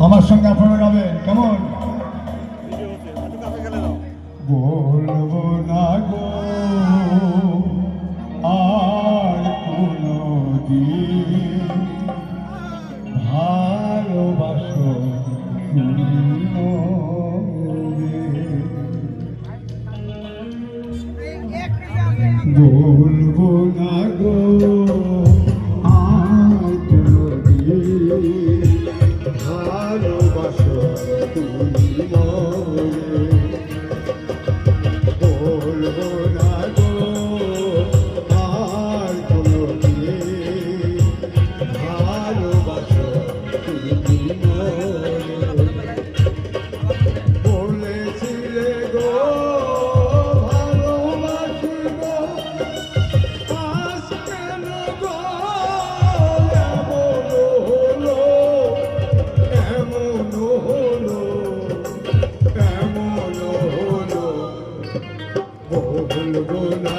আমার সঙ্গে আপনারা গাবেন কেমন? বলব না গো আর কোনো দিন ভালোবাসো ভালোবাসো তুমি Gula Gula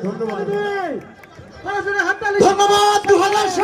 ধন্যবাদ। ধন্যবাদ। দু